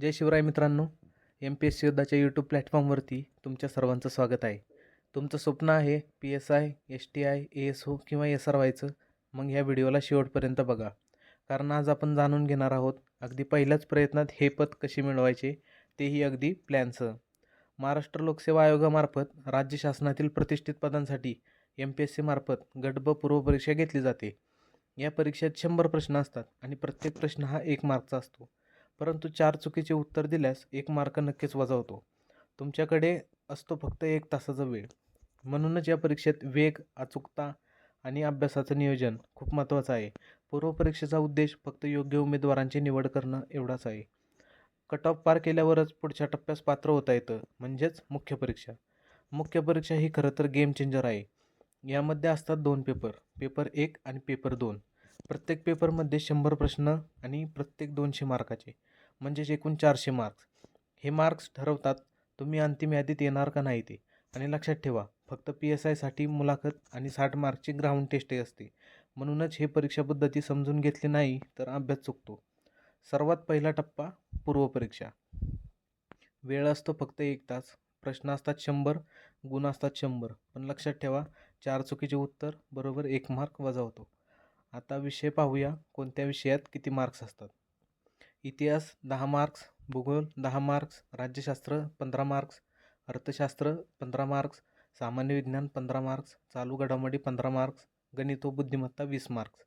जय शिवराय मित्रांनो. M P S C योद्धाच्या यूट्यूब प्लॅटफॉर्मवरती तुमच्या सर्वांचं स्वागत आहे. तुमचं स्वप्न आहे P S I S T I A S O किंवा एस आर व्हायचं. मग ह्या व्हिडिओला शेवटपर्यंत बघा. कारण आज आपण जाणून घेणार आहोत अगदी पहिल्याच प्रयत्नात हे पद कसे मिळवायचे तेही अगदी प्लॅनसह महाराष्ट्र लोकसेवा आयोगामार्फत राज्य शासनातील प्रतिष्ठित पदांसाठी एम पी एस सीमार्फत गटब पूर्वपरीक्षा घेतली जाते. या परीक्षेत शंभर प्रश्न असतात आणि प्रत्येक प्रश्न हा एक मार्कचा असतो. परंतु चार चुकीचे उत्तर दिल्यास एक मार्क नक्कीच वजा होतो तुमच्याकडे असतो फक्त एक तासाचा वेळ. म्हणूनच या परीक्षेत वेग अचूकता आणि अभ्यासाचं नियोजन खूप महत्त्वाचं आहे. पूर्वपरीक्षेचा उद्देश फक्त योग्य उमेदवारांची निवड करणं एवढाच आहे. कट ऑफ पार केल्यावरच पुढच्या टप्प्यास पात्र होता येतं म्हणजेच मुख्य परीक्षा. मुख्य परीक्षा ही खरं तर गेम चेंजर आहे. यामध्ये असतात दोन पेपर पेपर एक आणि पेपर दोन. प्रत्येक पेपरमध्ये शंभर प्रश्न आणि प्रत्येक दोनशे मार्काचे. म्हणजेच एकूण चारशे मार्क्स हे मार्क्स ठरवतात तुम्ही अंतिम यादीत येणार का नाही ते. आणि लक्षात ठेवा फक्त पी एस आयसाठी मुलाखत आणि साठ मार्कची ग्राउंड टेस्टही असते. म्हणूनच हे परीक्षा पद्धती समजून घेतली नाही तर अभ्यास चुकतो. सर्वात पहिला टप्पा पूर्वपरीक्षा वेळ असतो फक्त एक तास. प्रश्न असतात शंभर गुण असतात शंभर. पण लक्षात ठेवा चार चुकीचे उत्तर बरोबर एक मार्क वजा होतो. आता विषय पाहूया कोणत्या विषयात किती मार्क्स असतात. इतिहास दहा मार्क्स भूगोल दहा मार्क्स राज्यशास्त्र पंधरा मार्क्स अर्थशास्त्र पंधरा मार्क्स सामान्य विज्ञान पंधरा मार्क्स चालू घडामोडी पंधरा मार्क्स गणित व बुद्धिमत्ता वीस मार्क्स.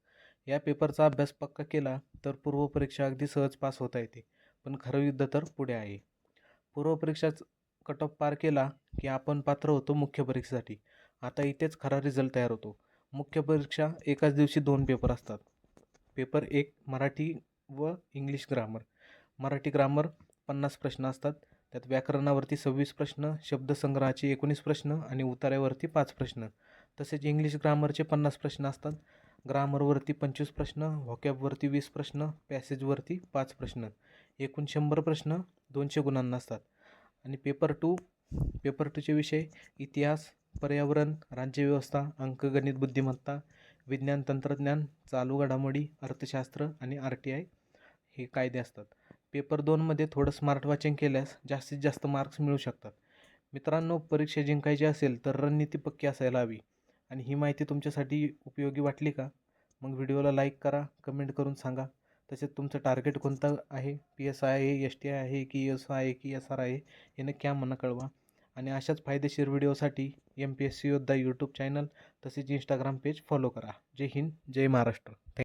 या पेपरचा अभ्यास पक्का केला तर पूर्वपरीक्षा अगदी सहज पास होता येते पण खरं युद्ध तर पुढे आहे. पूर्वपरीक्षाच कट ऑफ पार केला की आपण पात्र होतो मुख्य परीक्षेसाठी. आता इथेच खरा रिझल्ट तयार होतो. मुख्य परीक्षा एकाच दिवशी दोन पेपर असतात. पेपर एक मराठी व इंग्लिश ग्रामर मराठी ग्रामर पन्नास प्रश्न असतात. त्यात व्याकरणावरती सव्वीस प्रश्न शब्दसंग्रहाचे एकोणीस प्रश्न आणि उतार्यावरती पाच प्रश्न. तसेच इंग्लिश ग्रामरचे पन्नास प्रश्न असतात. ग्रामरवरती पंचवीस प्रश्न व्हॉकॅबवरती वीस प्रश्न पॅसेजवरती पाच प्रश्न. एकूण शंभर प्रश्न दोनशे गुणांना असतात. आणि पेपर टू पेपर टूचे विषय इतिहास पर्यावरण राज्यव्यवस्था अंकगणित बुद्धिमत्ता विज्ञान तंत्रज्ञान चालू घडामोडी अर्थशास्त्र आणि आर टी आय हे कायदे असतात. पेपर दोनमध्ये थोडं स्मार्ट वाचन केल्यास जास्तीत जास्त मार्क्स मिळू शकतात. मित्रांनो परीक्षा जिंकायची असेल तर रणनीती पक्की असायला हवी. आणि ही माहिती तुमच्यासाठी उपयोगी वाटली का? मग व्हिडिओला लाईक करा कमेंट करून सांगा. तसेच तुमचं टार्गेट कोणतं आहे? पी एस आय आहे एस टी आय आहे की एस आय आहे की एस आर आहे हे नक्की आम्हाला कळवा. आणि अशाच फायदेशीर व्हिडिओसाठी M P S C Yoddha YouTube channel तसेच इंस्टाग्राम पेज फॉलो करा. जय हिंद जय महाराष्ट्र. Thank you